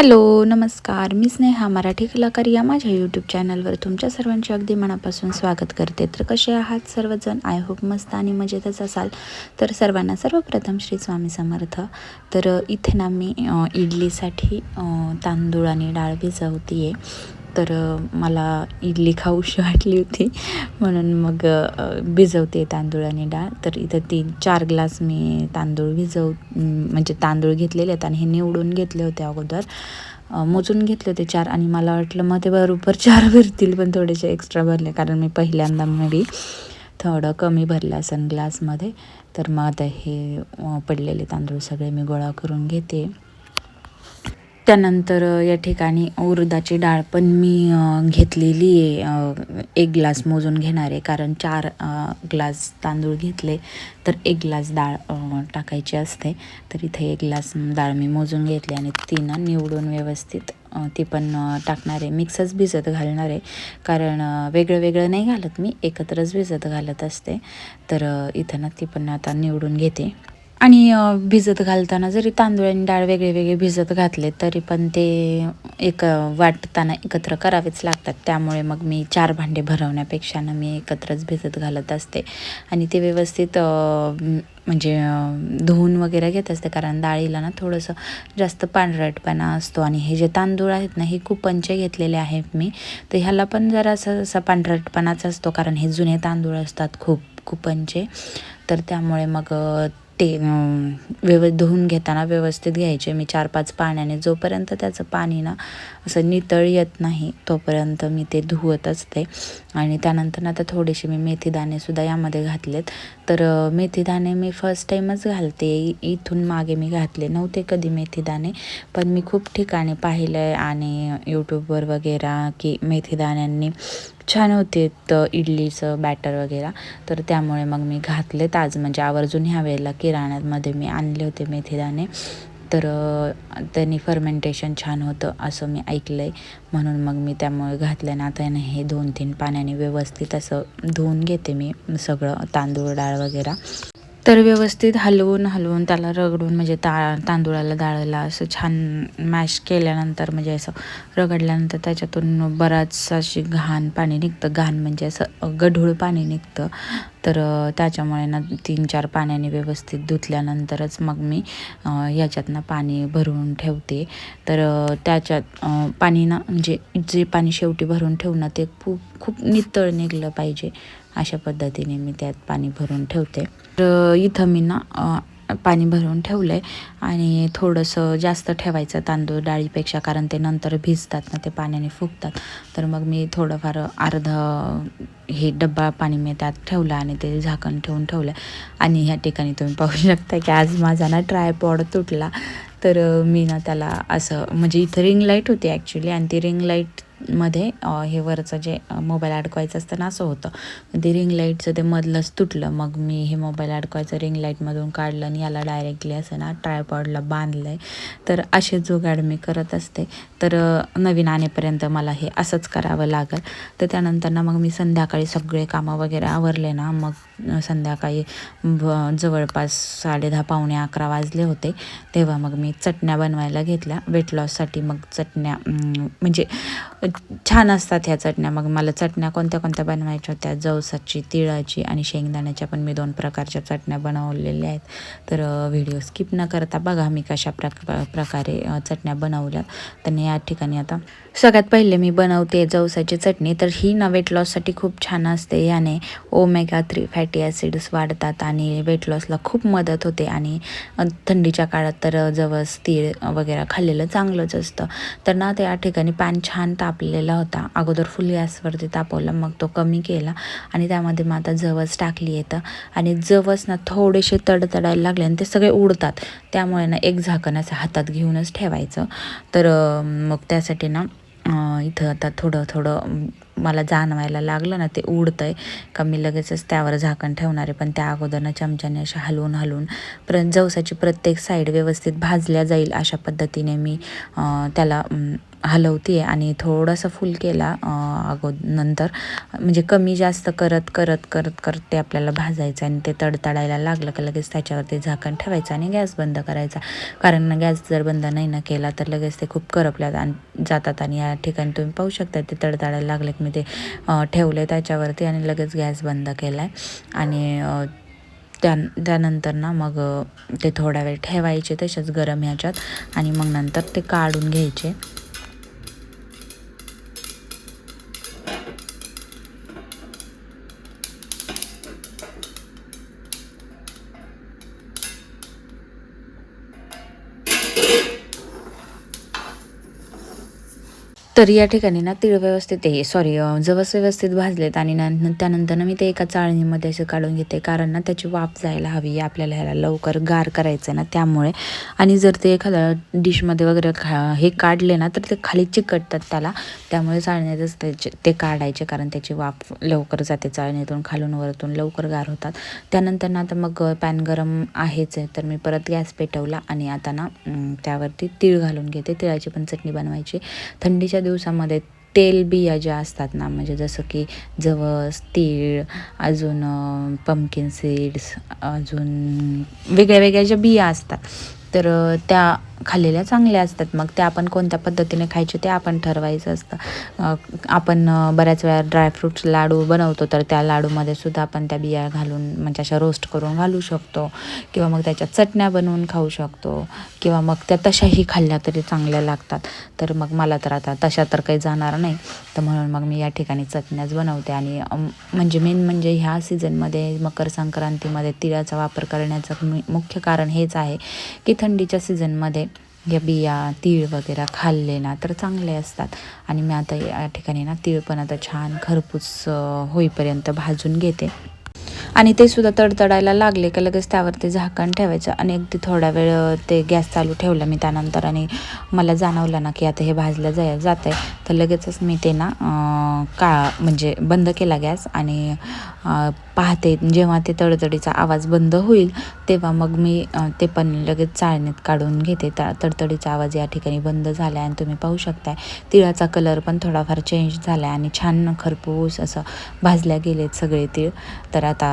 Hello नमस्कार. मी स्नेहा मराठी कलाकार या माझ्या यूट्यूब चॅनलवर तुमच्या सर्वांचे अगदी मनापासून स्वागत करते. तर कसे आहात सर्वजण? आय होप मस्त आणि मजेतच असाल. तर सर्वांना सर्वप्रथम श्री स्वामी समर्थ. तर इथे ना मी इडलीसाठी तांदूळ आणि डाळ भिजवते आहे तर मला इडली खाऊशी वाटली होती. म्हणून मग भिजवते तांदूळ आणि डाळ. तर इथं तीन चार ग्लास मी तांदूळ भिजव म्हणजे तांदूळ घेतलेले आहेत आणि हे निवडून घेतले होते अगोदर. मोजून घेतले होते चार आणि मला वाटलं मग ते बरोबर चार भरतील पण थोडेसे एक्स्ट्रा भरले. कारण मी पहिल्यांदा मी थोडं कमी भरलं सनग्लासमध्ये ग्लासमध्ये. तर मग आता हे पडलेले तांदूळ सगळे मी गोळा करून घेते. त्यानंतर या ठिकाणी उडदाची डाळ पण मी घेतलेली आहे. एक ग्लास मोजून घेणार आहे. कारण चार ग्लास तांदूळ घेतले तर एक ग्लास डाळ टाकायची असते. तर इथे एक ग्लास डाळ मी मोजून घेतली आणि ती ना निवडून व्यवस्थित ती पण टाकणार आहे. मिक्सच भिजत घालणार आहे. कारण वेगळं वेगळं नाही घालत मी. एकत्रच भिजत घालत असते. तर इथं ना ती पण आता निवडून घेते. आणि भिजत घालताना जरी तांदूळ आणि डाळ वेगळे वेगळे भिजत घातले तरी पण ते एक वाटताना एकत्र करावेच लागतात. त्यामुळे मग मी चार भांडे भरवण्यापेक्षा ना मी एकत्रच भिजत घालत असते. आणि ते व्यवस्थित म्हणजे धुवून वगैरे घेत असते कारण डाळीला ना थोडंसं जास्त पांढरटपणा असतो. आणि हे जे तांदूळ आहेत ना हे कुपनचे घेतलेले आहेत मी. तर ह्याला पण जरा असं असा पांढरटपणाच असतो कारण हे जुने तांदूळ असतात खूप कुपनचे. तर त्यामुळे मग ते व्यव धुवून घेताना व्यवस्थित घ्यायचे. मी चार पाच पाण्याने जोपर्यंत त्याचं पाणी ना असं नितळ येत नाही तोपर्यंत मी ते धुवत असते. आणि त्यानंतर आता थोडेसे मी मेथीदाणेसुद्धा यामध्ये घातलेत. तर मेथीदाणे मी फर्स्ट टाईमच घालते. इथून मागे मी घातले नव्हते कधी मेथीदाणे पण मी खूप ठिकाणी पाहिलं आहे आणि यूट्यूबवर वगैरे की मेथीदाण्यांनी छान होते तर इडलीचं बॅटर वगैरे. तर त्यामुळे मग मी घातले आज. म्हणजे आवर्जून ह्या वेळेला किराण्यामध्ये मी आणले होते मेथीदाणे तर त्यांनी फर्मेंटेशन छान होतं असं मी ऐकलं आहे म्हणून मग मी त्यामुळे घातलं ना आता हे दोन तीन पाण्याने व्यवस्थित असं धुवून घेते मी सगळं तांदूळ डाळ वगैरे. तर व्यवस्थित हलवून हलवून त्याला रगडून म्हणजे ता तांदूळाला डाळाला असं छान मॅश केल्यानंतर म्हणजे असं रगडल्यानंतर त्याच्यातून बराच अशी घाण पाणी निघतं. घाण म्हणजे असं गढूळ पाणी निघतं. तर त्याच्यामुळे ना तीन चार पाण्याने व्यवस्थित धुतल्यानंतरच मग मी याच्यातनं ह्याच्यातनं पाणी भरून ठेवते. तर त्याच्यात पाणी ना म्हणजे जे पाणी शेवटी भरून ठेवणं ते खूप खूप नितळ निघलं पाहिजे. अशा पद्धतीने मी त्यात पाणी भरून ठेवते. तर इथं मी ना पाणी भरून ठेवलं आहे आणि थोडंसं जास्त ठेवायचं तांदूळ डाळीपेक्षा कारण ते नंतर भिजतात ना ते पाण्याने फुगतात. तर मग मी थोडंफार अर्धा हे डब्बा पाणी मी त्यात ठेवलं आणि ते झाकण ठेवून ठेवलं. आणि ह्या ठिकाणी तुम्ही पाहू शकता की आज माझा ना ट्रायपॉड तुटला. तर मी ना त्याला असं म्हणजे इथं रिंग लाइट होती ॲक्च्युली आणि ती रिंग लाइट मध्ये हे वरचं जे मोबाईल अडकवायचं असतं ना असं होतं. ते रिंग लाईटचं ते मधलंच तुटलं. मग मी हे मोबाईल अडकवायचं रिंग लाईटमधून काढलं आणि याला डायरेक्टली असं ना ट्रायपॉडला बांधलं आहे तर असे जुगाड मी करत असते. तर नवीन आणेपर्यंत मला हे असंच करावं लागेल. तर त्यानंतर ना मग मी संध्याकाळी सगळे कामं वगैरे आवरले ना मग संध्याकाळी ब- जवळपास साडे दहा पावणे अकरा वाजले होते. तेव्हा मग मी चटण्या बनवायला घेतल्या. वेट लॉससाठी मग चटण्या म्हणजे छान असतात ह्या चटण्या. मग मला चटण्या कोणत्या कोणत्या बनवायच्या होत्या? जवसाची तिळाची आणि शेंगदाण्याच्या पण मी दोन प्रकारच्या चटण्या बनवलेल्या आहेत. तर व्हिडिओ स्किप न करता बघा मी कशा प्रक प्रकारे चटण्या बनवल्या. तर या ठिकाणी आता सगळ्यात पहिले मी बनवते जवसाची चटणी. तर ही ना वेट लॉससाठी खूप छान असते. याने ओमेगा थ्री फॅटी ॲसिड्स वाढतात आणि वेट लॉसला खूप मदत होते आणि थंडीच्या काळात तर जवस तीळ वगैरे खाल्लेलं चांगलंच असतं. तर ना त्या ठिकाणी पॅन छान ताप तापलेला होता. अगोदर फुल गॅसवरती तापवला मग तो कमी केला आणि त्यामध्ये मग आता जवस टाकली येतं आणि जवस ना थोडेसे तडतडायला लागले आणि ते सगळे उडतात. त्यामुळे ना एक झाकण असं हातात घेऊनच ठेवायचं. तर मग त्यासाठी ना इथं आता थोडं थोडं मला जाणवायला लागलं ना ते उडतं आहे का मी लगेचच त्यावर झाकण ठेवणार आहे. पण त्या अगोदरनं चमच्याने अशा हलवून हलवून प्र जवसाची प्रत्येक साईड व्यवस्थित भाजल्या जाईल अशा पद्धतीने मी त्याला हलवते आहे आणि थोडासा फुल केला अगो नंतर. म्हणजे कमी जास्त करत करत करत करत ते आपल्याला भाजायचं आणि ते तडतडायला लागलं का लगेच त्याच्यावरती झाकण ठेवायचं आणि गॅस बंद करायचा. कारण गॅस जर बंद नाही ना केला तर लगेच ते खूप करपल्या आणि जातात आणि या ठिकाणी तुम्ही पाहू शकता ते तडतडायला लागले की मी ते ठेवले त्याच्यावरती आणि लगेच गॅस बंद केला आहे आणि त्या त्यानंतर ना मग ते थोडा वेळ ठेवायचे तसेच गरम ह्याच्यात आणि मग नंतर ते काढून घ्यायचे. तर या ठिकाणी ना तीळ व्यवस्थित आहे. सॉरी जवस व्यवस्थित भाजलेत आणि त्यानंतर ना मी ते एका चाळणीमध्ये असं काढून घेते. कारण ना त्याची वाफ जायला हवी आपल्याला ह्याला लवकर गार करायचं ना त्यामुळे. आणि जर ते एखाद्या डिशमध्ये वगैरे खा हे काढले ना तर ते खाली चिकटतात त्याला. त्यामुळे चाळण्यातच त्याचे ते काढायचे. कारण त्याची वाफ लवकर जाते. चाळणीतून खालून वरतून लवकर गार होतात. त्यानंतर ना आता मग पॅन गरम आहेच आहे. तर मी परत गॅस पेटवला आणि आता ना त्यावरती तीळ घालून घेते. तिळाची पण चटणी बनवायची. थंडीच्या दिवसामध्ये तेल बिया ज्या असतात ना म्हणजे जसं की जवस तीळ अजून पम्किन सीड्स अजून वेगळ्या वेगळ्या ज्या बिया असतात तर त्या खाल्लेल्या चांगल्या असतात. मग त्या आपण कोणत्या पद्धतीने खायचे ते आपण ठरवायचं असतं. आपण बऱ्याच वेळा ड्रायफ्रूट्स लाडू बनवतो तर त्या लाडूमध्ये सुद्धा आपण त्या बिया घालून म्हणजे अशा रोस्ट करून घालू शकतो. किंवा मग त्याच्या चटण्या बनवून खाऊ शकतो. किंवा मग त्या तशाही खाल्ल्या तरी चांगल्या लागतात. तर मग मला तर आता तशा तर काही जाणार नाही. तर म्हणून मग मी या ठिकाणी चटण्याच बनवते. आणि म्हणजे मेन म्हणजे ह्या सीझनमध्ये मकर संक्रांतीमध्ये तिळाचा वापर करण्याचं मुख्य कारण हेच आहे की थंडीच्या सीझनमध्ये या बिया तीळ वगैरे खाल्ले ना तर चांगले असतात. आणि मी आता या ठिकाणी ना तीळ पण आता छान खरपूस होईपर्यंत भाजून घेते. आणि ते सुद्धा तडतडायला लागले का लगेच त्यावरती झाकण ठेवायचं. आणि अगदी थोडा वेळ ते गॅस चालू ठेवला मी त्यानंतर आणि मला जाणवलं ना की आता हे भाजलं जाय जात आहे तर लगेचच मी ते ना का म्हणजे बंद केला गॅस आणि पाहते जेव्हा ते तडतडीचा आवाज बंद होईल तेव्हा मग मी ते पण लगेच चाळणीत काढून घेते. त्या तडतडीचा आवाज या ठिकाणी बंद झाला आहे आणि तुम्ही पाहू शकताय. तिळाचा कलर पण थोडाफार चेंज झाला आहे आणि छान खरपूस असं भाजल्या गेलेत सगळे तीळ. तर आता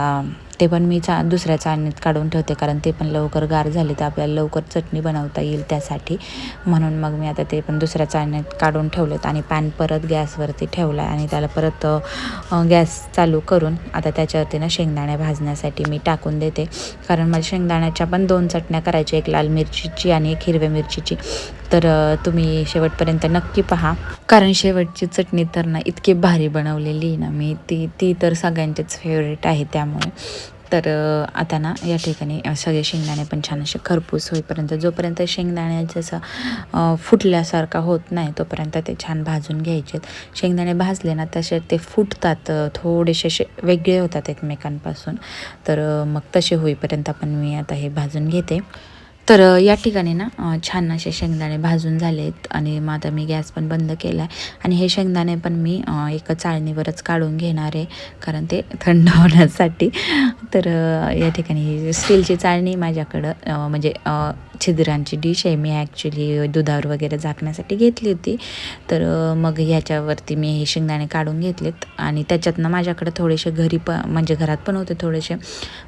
ते पण मी चा दुसऱ्या चाळणीत काढून ठेवते कारण ते पण लवकर गार झाले तर आपल्याला लवकर चटणी बनवता येईल त्यासाठी. म्हणून मग मी आता ते पण दुसऱ्या चाळणीत काढून ठेवलेत आणि पॅन परत गॅसवरती ठेवला आणि त्याला परत गॅस चालू करून आता त्याच्यावरती ना शेंगदाण्या भाजण्यासाठी मी टाकून देते. कारण मला शेंगदाण्याच्या पण दोन चटण्या करायच्या एक लाल मिरचीची आणि एक हिरव्या मिरचीची. तर तुम्ही शेवटपर्यंत नक्की पहा. कारण शेवटची चटणी तर ना इतकी भारी बनवलेली ना मी ती ती तर सगळ्यांचेच फेवरेट आहे त्यामुळे. तर आता ना या ठिकाणी सगळे शेंगदाणे पण छान असे खरपूस होईपर्यंत जोपर्यंत शेंगदाणे जसं फुटल्यासारखा होत नाही तोपर्यंत ते छान भाजून घ्यायचे शेंगदाणे भाजले ना तसे ते फुटतात थोडेसे असे वेगळे होतात एकमेकांपासून. तर मग तसे होईपर्यंत आपण मी आता हे भाजून घेते. तर या ठिकाणी ना छान असे शेंगदाणे भाजून झालेत आणि मग आता मी गॅस पण बंद केला आहे आणि हे शेंगदाणे पण मी एका चाळणीवरच काढून घेणार आहे कारण ते थंड होण्यासाठी. तर या ठिकाणी स्टीलची चाळणी माझ्याकडं म्हणजे छिद्रांची डिश आहे. मी ॲक्च्युली दुधावर वगैरे झाकण्यासाठी घेतली होती. तर मग ह्याच्यावरती मी हे शेंगदाणे काढून घेतलेत. आणि त्याच्यातनं माझ्याकडे थोडेसे घरी प म्हणजे घरात पण होते थोडेसे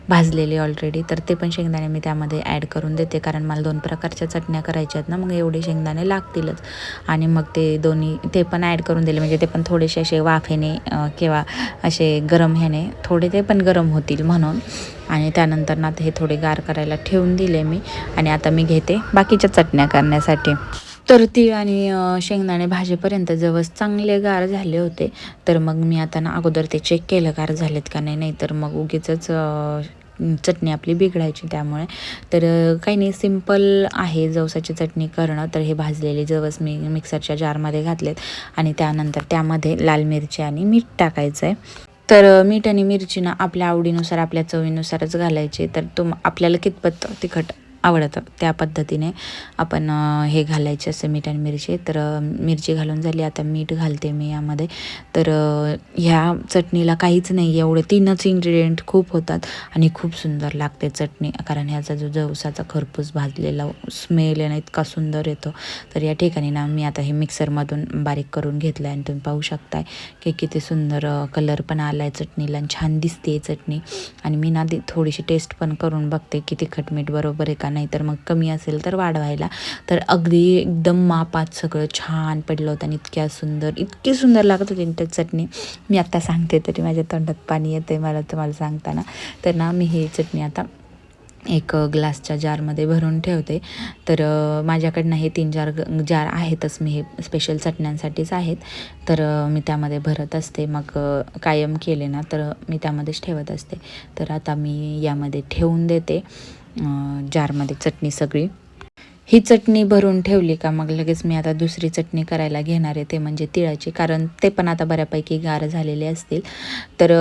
भाजलेले ऑलरेडी तर ते पण शेंगदाणे मी त्यामध्ये ॲड करून देते. कारण मला दोन प्रकारच्या चटण्या करायच्या आहेत ना मग एवढे शेंगदाणे लागतीलच. आणि मग ते दोन्ही ते पण ॲड करून दिले. म्हणजे ते पण थोडेसे असे वाफेने किंवा असे गरम ह्याने थोडे ते पण गरम होतील म्हणून. आणि त्यानंतर ना हे थोडे गार करायला ठेवून दिले मी आणि आता मी घेते बाकीच्या चटण्या करण्यासाठी. तर तीळ आणि शेंगदाणे भाजीपर्यंत जवळ चांगले गार झाले होते. तर मग मी आता ना अगोदर ते चेक केलं गार झालेत का नाही नाही तर मग उगीच चटणी आपली बिघडायची त्यामुळे. तर काही नाही सिंपल आहे जवसाची चटणी करणं. तर हे भाजलेले जवस मी मिक्सरच्या जारमध्ये घातलेत आणि त्यानंतर त्यामध्ये लाल मिरची आणि मीठ टाकायचं आहे तर मीठ आणि मिरची ना आपल्या आवडीनुसार आपल्या चवीनुसारच घालायचे. तर तुम आपल्याला कितपत तिखट आवडतं त्या पद्धतीने. आपण हे घालायचे असं मीठ आणि मिरची. तर मिरची घालून झाली. आता मीठ घालते मी यामध्ये. तर ह्या चटणीला काहीच नाही. एवढे तीनच इन्ग्रेडियंट खूप होतात आणि खूप सुंदर लागते चटणी. कारण ह्याचा जो जवसाचा खरपूस भाजलेला स्मेल आहे ना इतका सुंदर येतो. तर या ठिकाणी ना मी आता हे मिक्सरमधून बारीक करून घेतलं आहे आणि तुम्ही पाहू शकताय की किती सुंदर कलर पण आला आहे चटणीला आणि छान दिसते चटणी. आणि मी ना थोडीशी टेस्ट पण करून बघते की तिखट मीठ बरोबर आहे का नाही नाहीतर मग कमी असेल तर वाढवायला. तर अगदी एकदम मापात सगळं छान पडलं होतं आणि इतक्या सुंदर इतकी सुंदर लागत होती त्या चटणी. मी आत्ता सांगते तरी माझ्या तोंडात पाणी येते मला तुम्हाला सांगताना. तर ना मी ही चटणी आता एक ग्लासच्या जारमध्ये भरून ठेवते. तर माझ्याकडनं हे तीन जार जार आहेतच. मी हे स्पेशल चटण्यांसाठीच आहेत. तर मी त्यामध्ये भरत असते. मग कायम केले ना तर मी त्यामध्येच ठेवत असते. तर आता मी यामध्ये ठेवून देते. जारमध्ये चटणी सगळी. ही चटणी भरून ठेवली का मग लगेच मी आता दुसरी चटणी करायला घेणार आहे ते म्हणजे तिळाची कारण ते पण आता बऱ्यापैकी गार झालेले असतील. तर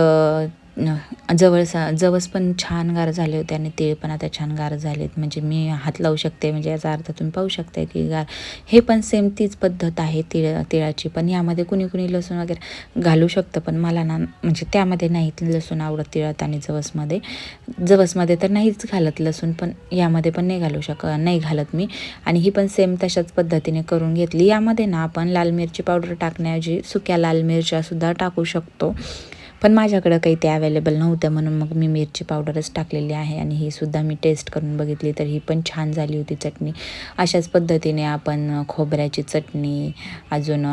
जवळसा जवस पण छान गार झाले होते आणि ते पण आता छान गार झालेत. म्हणजे मी हात लावू शकते म्हणजे याचा अर्थ तुम्ही पाहू शकता की गार. हे पण सेम तीच पद्धत आहे तिळ तिळाची. पण यामध्ये कुणी कुणी लसूण वगैरे घालू शकतं पण मला ना म्हणजे त्यामध्ये नाही लसूण आवडत तिळात आणि जवसमध्ये. जवसमध्ये तर नाहीच घालत लसूण पण यामध्ये पण नाही घालू शक नाही घालत मी. आणि ही पण सेम तशाच पद्धतीने करून घेतली. यामध्ये ना आपण लाल मिरची पावडर टाकण्याऐवजी सुक्या लाल मिरच्यासुद्धा टाकू शकतो. पण माझ्याकडं काही ते अवेलेबल नव्हतं म्हणून मग मी मिरची पावडरच टाकलेली आहे आणि ही सुद्धा मी टेस्ट करून बघितली तर ही पण छान झाली होती चटणी. अशाच पद्धतीने आपण खोबऱ्याची चटणी अजून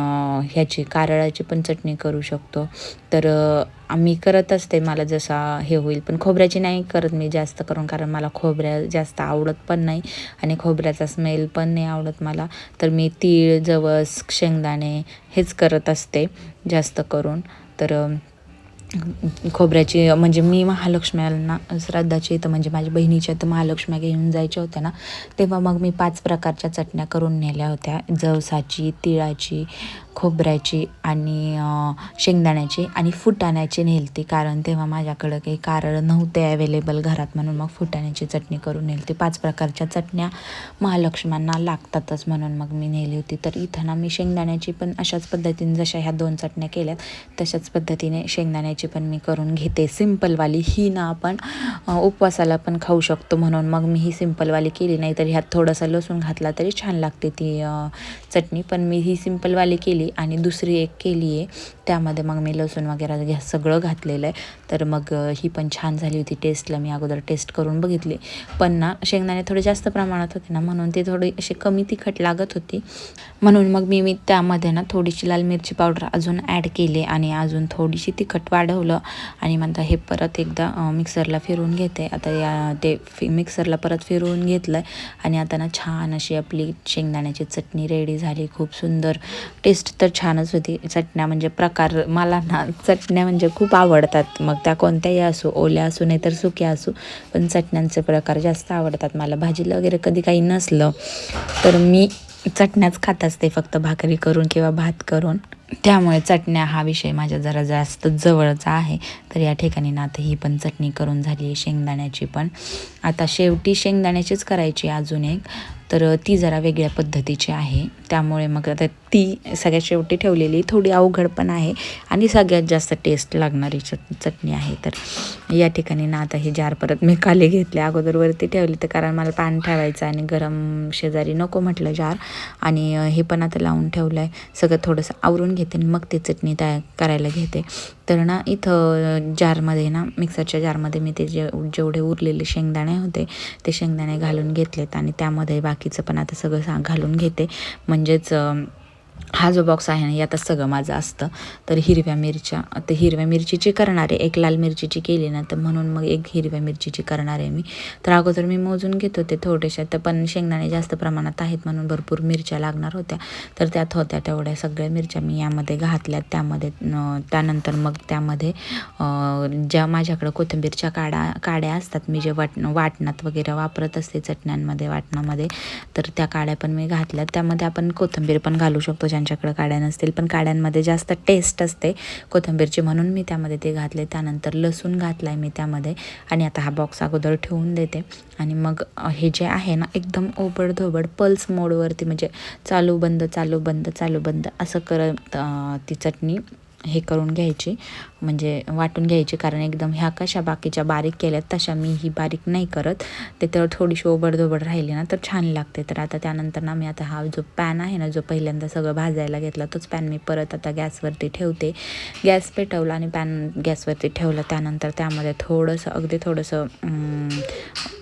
ह्याची कारळाची पण चटणी करू शकतो. तर आम्ही मी करत असते मला जसा हे होईल पण खोबऱ्याची नाही करत मी जास्त करून कारण मला खोबऱ्या जास्त आवडत पण नाही आणि खोबऱ्याचा स्मेल पण नाही आवडत मला. तर मी तीळ जवस शेंगदाणे हेच करत असते जास्त करून. तर खोबऱ्याची म्हणजे मी महालक्ष्म्यांना श्राद्धाची तर म्हणजे माझ्या बहिणीच्या तर महालक्ष्म्या घेऊन जायच्या होत्या ना तेव्हा मग मी पाच प्रकारच्या चटण्या करून नेल्या होत्या. जवसाची तिळाची खोबऱ्याची आणि शेंगदाण्याची आणि फुटाण्याची नेलती. कारण तेव्हा माझ्याकडं काही कारळ नव्हते अवेलेबल घरात म्हणून मग फुटाण्याची चटणी करून नेलती. पाच प्रकारच्या चटण्या महालक्ष्म्यांना लागतातच म्हणून मग मी नेली होती. तर इथं ना मी शेंगदाण्याची पण अशाच पद्धतीने जशा ह्या दोन चटण्या केल्यात तशाच पद्धतीने शेंगदाण्याची पण मी करून घेते. सिम्पलवाली ही ना आपण उपवासाला पण खाऊ शकतो म्हणून मग मी ही सिम्पलवाली केली. नाही तर ह्यात थोडंसं लसूण घातला तरी छान लागते ती चटणी. पण मी ही सिम्पलवाली केली आणि दुसरी एक केली आहे त्यामध्ये मग मी लसूण वगैरे घ्या सगळं घातलेलं आहे. तर मग ही पण छान झाली होती टेस्टला. मी अगोदर टेस्ट करून बघितली. पण ना शेंगदाणे थोडे जास्त प्रमाणात होते ना म्हणून ते थोडी अशी कमी तिखट लागत होती. म्हणून मग मी मी त्यामध्ये ना थोडीशी लाल मिरची पावडर अजून ॲड केली आणि अजून थोडीशी तिखट वाढवलं. आणि म्हणता हे परत एकदा मिक्सरला फिरवून घेते. आता या ते फि मिक्सरला परत फिरवून घेतलं आहे आणि आता ना छान अशी आपली शेंगदाण्याची चटणी रेडी झाली. खूप सुंदर. टेस्ट तर छानच होती. चटण्या म्हणजे प्रकार मला ना चटण्या म्हणजे खूप आवडतात. मग त्या कोणत्याही असो ओल्या असो नाही तर सुक्या असो पण चटण्यांचे प्रकार जास्त आवडतात मला. भाजीला वगैरे कधी काही नसलं तर मी चटण्याच खात असते फक्त भाकरी करून किंवा भात करून. त्यामुळे चटण्या हा विषय माझ्या जरा जास्त जवळचा आहे. तर या ठिकाणी ना आता ही पण चटणी करून झाली आहे शेंगदाण्याची पण. आता शेवटी शेंगदाण्याचीच करायची अजून एक. तर ती जरा वेगळ्या पद्धतीची आहे. त्यामुळे मग आता ती सगळ्यात शेवटी ठेवलेली थोडी अवघड पण आहे. आणि सगळ्यात जास्त टेस्ट लागणारी चट चटणी आहे. तर या ठिकाणी ना आता हे जार परत मी खाली घेतले अगोदर वरती ठेवले तर कारण मला पान ठेवायचं आणि गरम शेजारी नको म्हटलं जार. आणि हे पण आता लावून ठेवलं आहे सगळं थोडंसं आवरून घेते आणि मग ते चटणी तयार करायला घेते. तर ना इथं जारमध्ये ना मिक्सरच्या जारमध्ये मी ते जे जेवढे उरलेले शेंगदाणे होते ते शेंगदाणे घालून घेतलेत आणि त्यामध्ये बाकीचं पण आता सगळं सा घालून घेते. म्हणजेच हा जो बॉक्स आहे ना यातच सगळं माझं असतं. तर हिरव्या मिरच्या तर हिरव्या मिरचीची करणार आहे एक लाल मिरचीची केली ना तर म्हणून मग एक हिरव्या मिरचीची करणार आहे मी. तर अगोदर मी मोजून घेत होते थोडेशा तर पण शेंगदाणे जास्त प्रमाणात आहेत म्हणून भरपूर मिरच्या लागणार होत्या. तर त्यात होत्या तेवढ्या सगळ्या मिरच्या मी यामध्ये घातल्या. त्यामध्ये त्यानंतर मग त्यामध्ये ज्या माझ्याकडं कोथिंबीरच्या काड्या काड्या असतात मी जे वाट वाटणात वगैरे वापरत असते चटण्यांमध्ये वाटणामध्ये तर त्या काड्या पण मी घातल्या. त्यामध्ये आपण कोथिंबीर पण घालू शकतो. ज्यांच्याकडं काड्या नसतील पण काड्यांमध्ये जास्त टेस्ट असते. कोथिंबीरची म्हणून मी त्यामध्ये ते घातले. त्यानंतर लसूण घातला आहे मी त्यामध्ये. आणि आता हा बॉक्स अगोदर ठेवून देते. आणि मग हे जे आहे ना एकदम ओबडधोबड पल्स मोडवरती म्हणजे चालू बंद चालू बंद चालू बंद असं करत ती चटणी हे करून घ्यायची. म्हणजे वाटून घ्यायची कारण एकदम ह्या कशा बाकीच्या बारीक केल्यात तशा मी ही बारीक नाही करत. ते तर थोडीशी ओबडधोबड राहिली ना तर छान लागते. तर आता त्यानंतर ना मी आता हा जो पॅन आहे ना जो पहिल्यांदा सगळं भाजायला घेतला तोच पॅन मी परत आता गॅसवरती ठेवते. गॅस पेटवला आणि पॅन गॅसवरती ठेवलं त्यानंतर त्यामध्ये थोडंसं अगदी थोडंसं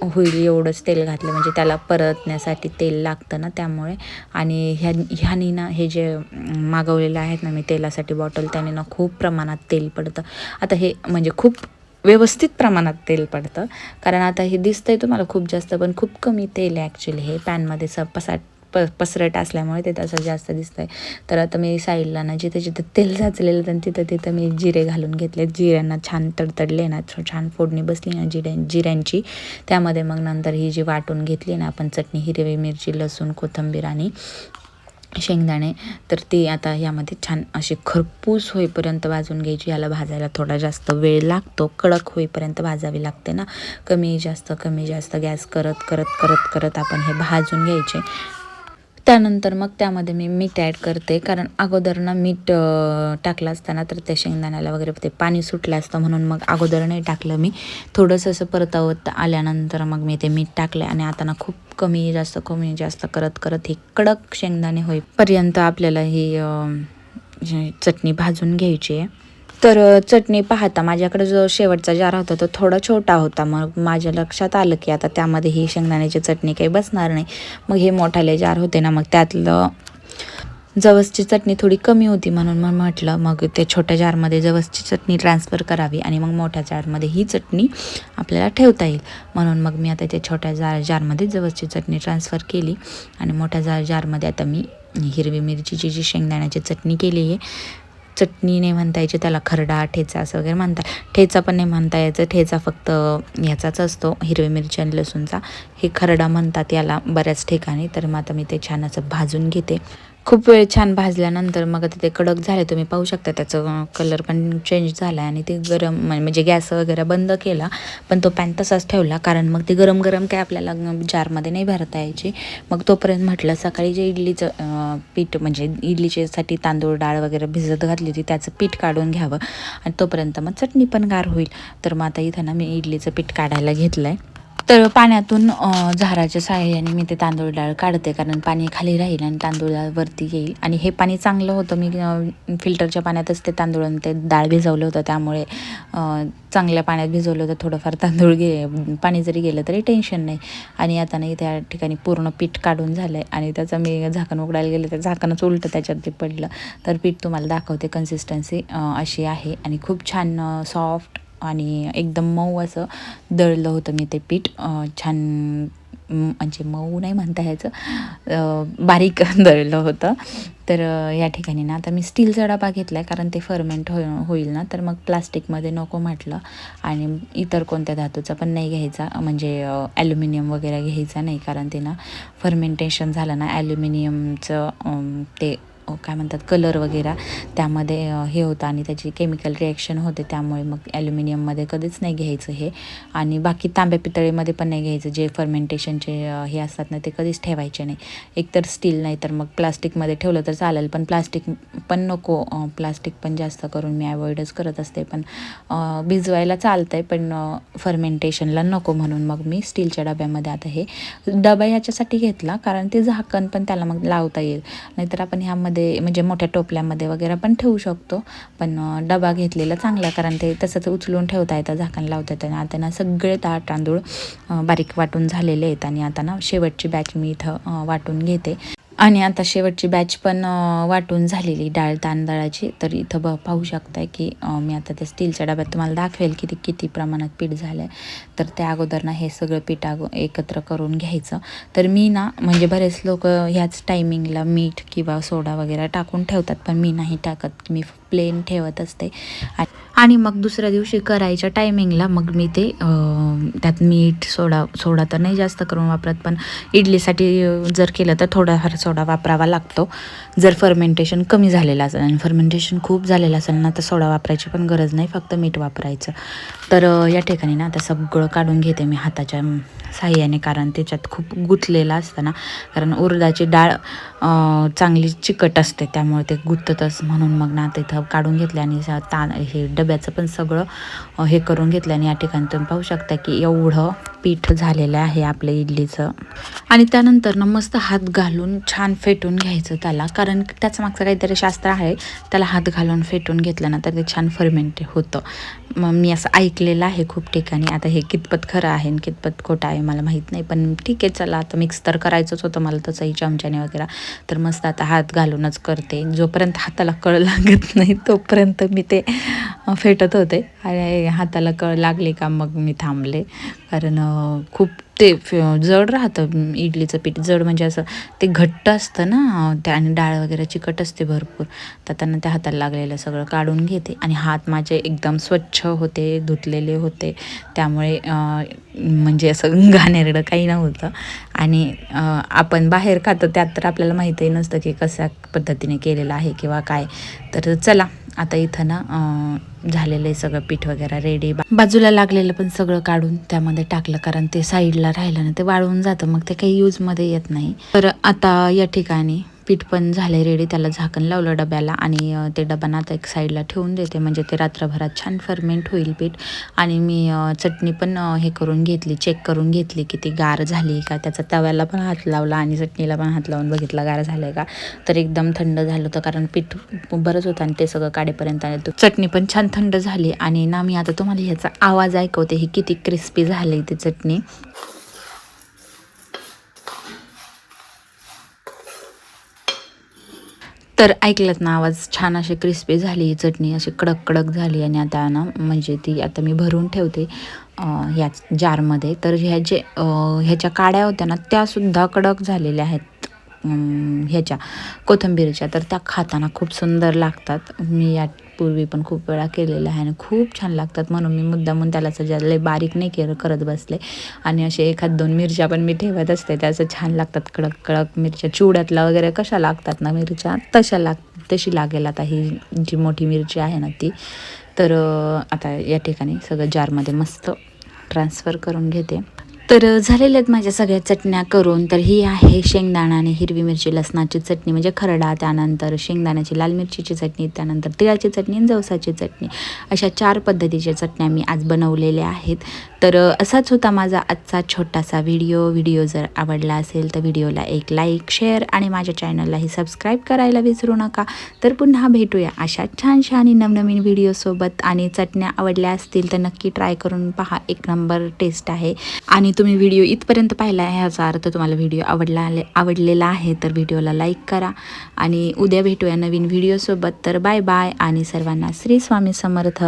होईल एवढंच तेल घातलं म्हणजे त्याला परतण्यासाठी तेल लागतं ना त्यामुळे. आणि ह्या ह्यानी ना हे जे मागवलेलं आहेत ना मी तेलासाठी बॉटल त्याने ना खूप प्रमाणात तेल पडतं. आता हे म्हणजे खूप व्यवस्थित प्रमाणात तेल पडतं. कारण आता हे दिसतंय तुम्हाला खूप जास्त पण खूप कमी तेल आहे ॲक्च्युली हे पॅनमध्ये स पसाट प पसरट असल्यामुळे ते तसं जास्त दिसतंय. तर आता मी साईडला ना जिथे जिथं तेल साचलेलं तर तिथं तिथं मी जिरे घालून घेतले. जिऱ्यांना छान तडतडले ना छान फोडणी बसली ना जिऱ्या जिऱ्यांची. त्यामध्ये मग नंतर ही जी वाटून घेतली ना आपण चटणी हिरवी मिरची लसूण कोथिंबीर आणि शेंगदाणे तर ते आता यामध्ये छान असे खरपूस होईपर्यंत भाजून घ्यायची. याला भाजायला थोडा जास्त वेळ लागतो. कडक होईपर्यंत भाजावी लागते ना. कमी जास्त कमी जास्त गॅस करत करत करत करत आपण हे भाजून घ्यायचे. त्यानंतर मग त्यामध्ये मी मीठ ॲड करते. कारण अगोदर ना मीठ टाकलं असताना तर त्या शेंगदाण्याला वगैरे ते पाणी सुटलं असतं म्हणून मग अगोदर नाही टाकलं मी. थोडंसं असं परतावत आल्यानंतर मग मी ते मीठ टाकलं आणि आता ना खूप कमी जास्त कमी जास्त करत करत हे कडक शेंगदाणे होईपर्यंत आपल्याला ही चटणी भाजून घ्यायची आहे. तर चटणी पाहता माझ्याकडे जो शेवटचा जार होता तो थोडा छोटा होता. मग माझ्या लक्षात आलं की आता त्यामध्ये ही शेंगदाण्याची चटणी काही बसणार नाही. मग हे मोठाले जार होते ना मग त्यातलं जवसची चटणी थोडी कमी होती म्हणून मग म्हटलं मग ते छोट्या जारमध्ये जवसची चटणी ट्रान्सफर करावी आणि मग मोठ्या जारमध्ये ही चटणी आपल्याला ठेवता येईल. म्हणून मग मी आता ते छोट्या जार जारमध्ये जवसची चटणी ट्रान्सफर केली आणि मोठ्या जार जारमध्ये आता मी हिरवी मिरचीची जी शेंगदाण्याची चटणी केली आहे चटणी नाही म्हणता यायची त्याला खरडा ठेचा असं वगैरे म्हणता ठेचा पण नाही म्हणता यायचं ठेचा फक्त ह्याचाच असतो हिरवी मिरची आणि लसूणचा. हे खरडा म्हणतात याला बऱ्याच ठिकाणी तर मग आता मी ते छान असं भाजून घेते. खूप वेळ छान भाजल्यानंतर मग आता ते कडक झाले तुम्ही पाहू शकता त्याचं कलर पण चेंज झाला आहे आणि ते गरम म्हणजे गॅस वगैरे बंद केला पण तो पॅन तसाच ठेवला कारण मग ते गरम गरम काय आपल्याला जारमध्ये नाही भरता यायची. मग तोपर्यंत म्हटलं सकाळी जे इडलीचं पीठ म्हणजे इडलीच्यासाठी तांदूळ डाळ वगैरे भिजत घातली होती त्याचं पीठ काढून घ्यावं. आणि तोपर्यंत मग चटणी पण गार होईल. तर मग आता इथं ना मी इडलीचं पीठ काढायला घेतलं आहे तर पाण्यातून झाराच्या साह्याने मी ते तांदूळ डाळ काढते. कारण पाणी खाली राहील आणि तांदूळ डाळ वरती येईल. आणि हे पाणी चांगलं होतं. मी फिल्टरच्या पाण्यातच ते तांदूळ आणि ते डाळ भिजवलं होतं. त्यामुळे चांगल्या पाण्यात भिजवलं होतं. थोडंफार तांदूळ गे पाणी जरी गेलं तरी टेन्शन नाही. आणि आता नाही त्या ठिकाणी पूर्ण पीठ काढून झालं आहे आणि त्याचं मी झाकण उघडायला गेलं तर झाकणच उलटं त्याच्यावरती पडलं. तर पीठ तुम्हाला दाखवते. कन्सिस्टन्सी अशी आहे. आणि खूप छान सॉफ्ट आणि एकदम मऊ असं दळलं होतं मी ते पीठ. छान म्हणजे मऊ नाही म्हणता यायचं. बारीक दळलं होतं. तर या ठिकाणी ना आता मी स्टीलचा डबा घेतला आहे कारण ते फर्मेंट हो होईल ना. तर मग प्लास्टिकमध्ये नको म्हटलं. आणि इतर कोणत्या धातूचा पण नाही घ्यायचा. म्हणजे ॲल्युमिनियम वगैरे घ्यायचा नाही कारण ते ना फर्मेंटेशन झालं ना ॲल्युमिनियमचं ते काय म्हणतात कलर वगैरे त्यामध्ये हे होतं आणि त्याची केमिकल रिॲक्शन होते त्यामुळे मग ॲल्युमिनियममध्ये कधीच नाही घ्यायचं हे. आणि बाकी तांब्या पितळेमध्ये पण नाही घ्यायचं जे फर्मेंटेशनचे हे असतात ना ते कधीच ठेवायचे नाही. एकतर स्टील नाही तर मग प्लास्टिकमध्ये ठेवलं तर चालेल पण प्लास्टिक पण नको प्लास्टिक पण जास्त करून मी अवॉइडच करत असते. पण भिजवायला चालतं आहे पण फर्मेंटेशनला नको म्हणून मग मी स्टीलच्या डब्यामध्ये आता हे डबा याच्यासाठी घेतला कारण ते झाकण पण त्याला मग लावता येईल. नाहीतर आपण ह्यामध्ये मध्ये म्हणजे मोठ्या टोपल्यामध्ये वगैरे पण ठेवू शकतो. पण डबा घेतलेला चांगला कारण ते तसंच उचलून ठेवता येतं झाकण लावता येतं. आणि आता ना सगळे ताळ तांदूळ बारीक वाटून झालेले आहेत. आणि आता ना शेवटची बॅच मी इथं वाटून घेते. आणि आता शेवटची बॅच पण वाटून झालेली डाळ तांदळाची तर इथं ब पाहू शकताय की मी आता त्या स्टीलच्या डब्यात तुम्हाला दाखवेल की ते किती प्रमाणात पीठ झालं आहे तर त्या अगोदर ना हे सगळं पीठ अगो एकत्र करून घ्यायचं. तर मी ना म्हणजे बरेच लोक ह्याच टायमिंगला मीठ किंवा सोडा वगैरे टाकून ठेवतात पण मी नाही टाकत. मी प्लेन ठेवत असते. आणि मग दुसऱ्या दिवशी करायच्या टायमिंगला मग मी ते त्यात मीठ सोडा सोडा तर नाही जास्त करून वापरत पण इडलीसाठी जर केलं तर थोडाफार सोडा वापरावा लागतो. जर फर्मेंटेशन कमी झालेलं असेल आणि फर्मेंटेशन खूप झालेलं असेल ना तर सोडा वापरायची पण गरज नाही फक्त मीठ वापरायचं. तर या ठिकाणी ना आता सगळं काढून घेते मी हाताच्या साह्याने कारण त्याच्यात खूप गुंतलेलं असतं ना कारण उरदाची डाळ चांगली चिकट असते त्यामुळे ते गुंततच. म्हणून मग ना तिथं काढून घेतले आणि ता हे डब्याचं पण सगळं हे करून घेतलं. आणि या ठिकाणी तुम्ही पाहू शकता की एवढं पीठ झालेलं आहे आपल्या इडलीचं. आणि त्यानंतर ना मस्त हात घालून छान फेटून घ्यायचं त्याला कारण त्याचं मागचं काहीतरी शास्त्र आहे त्याला हात घालून फेटून घेतलं ना तर ते छान फर्मेंट होतं. मग मी असं ऐकलं ऐकलेलं आहे खूप ठिकाणी. आता हे कितपत खरं आहे आणि कितपत खोटं आहे मला माहीत नाही पण ठीक आहे चला आता मिक्स तर करायचंच होतं मला तसंही चमच्याने वगैरे. तर मस्त आता हात घालूनच करते. जोपर्यंत हाताला कळ लागत नाही तोपर्यंत मी ते फेटत होते. आणि हाताला कळ लागली का मग मी थांबले. कारण खूप ते फ- जड राहतं इडलीचं पीठ. जड म्हणजे असं ते घट्ट असतं ना त्या आणि डाळ वगैरे चिकट असते भरपूर. तर त्यांना त्या हाताला लागलेलं सगळं काढून घेते. आणि हात माझे एकदम स्वच्छ होते धुतलेले होते. त्यामुळे म्हणजे असं घाणेरडं काही नव्हतं. आणि आपण बाहेर खातो त्यात तर आपल्याला माहीतही नसतं की कशा पद्धतीने केलेलं आहे किंवा काय. तर चला. आता इथं ना झालेलं आहे सगळं पीठ वगैरे रेडी बाजूला लागलेलं पण सगळं काढून त्यामध्ये टाकलं कारण ते साईडला राहिलं ना ते वाळून जातं मग ते काही यूजमध्ये येत नाही. तर आता या ठिकाणी पीठ पण झाले रेडी त्याला झाकण लावलं डब्याला आणि ते डबा ना आता एक साईडला ठेवून देते. म्हणजे ते रात्रभरात छान फर्मेंट होईल पीठ. आणि मी चटणी पण हे करून घेतली चेक करून घेतली की ती गार झाली का? त्याचा तव्याला पण हात लावला आणि चटणीला पण हात लावून बघितला गार झालं का? तर एकदम थंड झालं होतं कारण पीठ बरंच होतं आणि ते सगळं काढेपर्यंत आले चटणी पण छान थंड झाली. आणि ना मी आता तुम्हाला ह्याचा आवाज ऐकवते. ही किती क्रिस्पी झाली ती चटणी. तर ऐकलत ना आवाज छान अशी क्रिस्पी झाली चटणी अशी कडक कडक झाली आणि आता ना म्हणजे ती आता मी भरून ठेवते ह्या जारमध्ये तर ह्या जे ह्याच्या काड्या होत्या ना त्यासुद्धा कडक झालेल्या आहेत ह्याच्या कोथिंबीरच्या. तर त्या खाताना खूप सुंदर लागतात. मी पूर्वी पण खूप वेळा केलेलं आहे आणि खूप छान लागतात. म्हणून मी मुद्दामून त्याला सजा लय बारीक नाही केलं करत बसले. आणि असे एखाद दोन मिरच्या पण मी ठेवत असते त्याचं छान लागतात. कडक कडक मिरच्या. चिवड्यातला वगैरे कशा लागतात ना मिरच्या? तशा लाग तशी लागेल आता ही जी मोठी मिरची आहे ना ती. तर आता या ठिकाणी सगळं जारमध्ये मस्त ट्रान्सफर करून घेते. तर झालेल्या आहेत माझ्या सगळ्या चटण्या करून. तर ही आहे शेंगदाणा आणि हिरवी मिरची लसणाची चटणी म्हणजे खरडा त्यानंतर शेंगदाण्याची लाल मिरचीची चटणी त्यानंतर तिळाची चटणी आणि जवसाची चटणी. अशा चार पद्धतीच्या चटण्या मी आज बनवलेल्या आहेत. तर असाच होता माझा आजचा छोटासा व्हिडिओ. व्हिडिओ जर आवडला असेल तर व्हिडिओला एक लाईक शेअर आणि माझ्या चॅनललाही सबस्क्राईब करायला विसरू नका. तर पुन्हा भेटूया अशा छानशा आणि नवनवीन व्हिडिओसोबत आणि चटण्या आवडल्या असतील तर नक्की ट्राय करून पहा. एक नंबर टेस्ट आहे. आणि तुम्ही व्हिडिओ इथपर्यंत पाहिला आहे ह्याचा अर्थ तुम्हाला व्हिडिओ आवडला आले आवडलेला आहे तर व्हिडिओला लाईक करा. आणि उद्या भेटूया नवीन व्हिडिओसोबत तर बाय बाय आणि सर्वांना श्री स्वामी समर्थ.